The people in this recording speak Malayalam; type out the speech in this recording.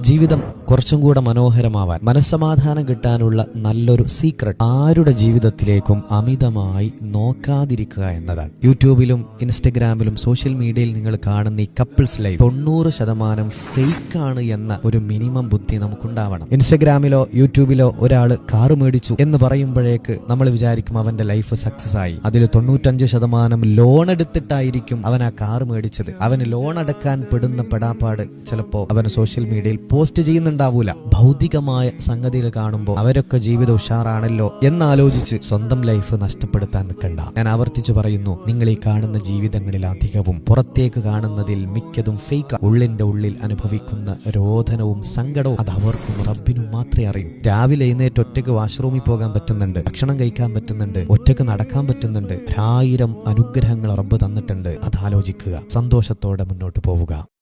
ജീവിതം കുറച്ചും കൂടെ മനോഹരമാവാൻ മനസ്സമാധാനം കിട്ടാനുള്ള നല്ലൊരു സീക്രട്ട് ആരുടെ ജീവിതത്തിലേക്കും അമിതമായി നോക്കാതിരിക്കുക എന്നതാണ്. യൂട്യൂബിലും ഇൻസ്റ്റഗ്രാമിലും സോഷ്യൽ മീഡിയയിൽ നിങ്ങൾ കാണുന്ന ഈ കപ്പിൾസ് ലൈഫ് തൊണ്ണൂറ് ശതമാനം ഫേക്ക് ആണ് എന്ന ഒരു മിനിമം ബുദ്ധി നമുക്കുണ്ടാവണം. ഇൻസ്റ്റഗ്രാമിലോ യൂട്യൂബിലോ ഒരാൾ കാറ് മേടിച്ചു എന്ന് പറയുമ്പോഴേക്ക് നമ്മൾ വിചാരിക്കും അവന്റെ ലൈഫ് സക്സസ് ആയി. അതിൽ തൊണ്ണൂറ്റഞ്ച് ശതമാനം ലോൺ എടുത്തിട്ടായിരിക്കും അവൻ ആ കാറ് മേടിച്ചത്. അവന് ലോൺ അടക്കാൻ പെടുന്ന പെടാപ്പാട് ചിലപ്പോ അവൻ സോഷ്യൽ മീഡിയയിൽ പോസ്റ്റ് ചെയ്യുന്നുണ്ടാവൂല. ഭൗതികമായ സംഗതികൾ കാണുമ്പോൾ അവരൊക്കെ ജീവിതം ഉഷാറാണല്ലോ എന്നാലോചിച്ച് സ്വന്തം ലൈഫ് നഷ്ടപ്പെടുത്താൻ നിൽക്കണ്ട. ഞാൻ ആവർത്തിച്ചു പറയുന്നു നിങ്ങൾ ഈ കാണുന്ന ജീവിതങ്ങളിൽ അധികവും പുറത്തേക്ക് കാണുന്നതിൽ മിക്കതും ഫേക്ക് ഉള്ളിന്റെ ഉള്ളിൽ അനുഭവിക്കുന്ന രോധനവും സങ്കടവും അത് അവർക്കും റബ്ബിനും മാത്രമേ അറിയൂ. രാവിലെ എഴുന്നേറ്റ് ഒറ്റയ്ക്ക് വാഷ്റൂമിൽ പോകാൻ പറ്റുന്നുണ്ട് ഭക്ഷണം കഴിക്കാൻ പറ്റുന്നുണ്ട് ഒറ്റയ്ക്ക് നടക്കാൻ പറ്റുന്നുണ്ട്. ഒരായിരം അനുഗ്രഹങ്ങൾ റബ്ബ് തന്നിട്ടുണ്ട്. അത് ആലോചിക്കുക സന്തോഷത്തോടെ മുന്നോട്ട് പോവുക.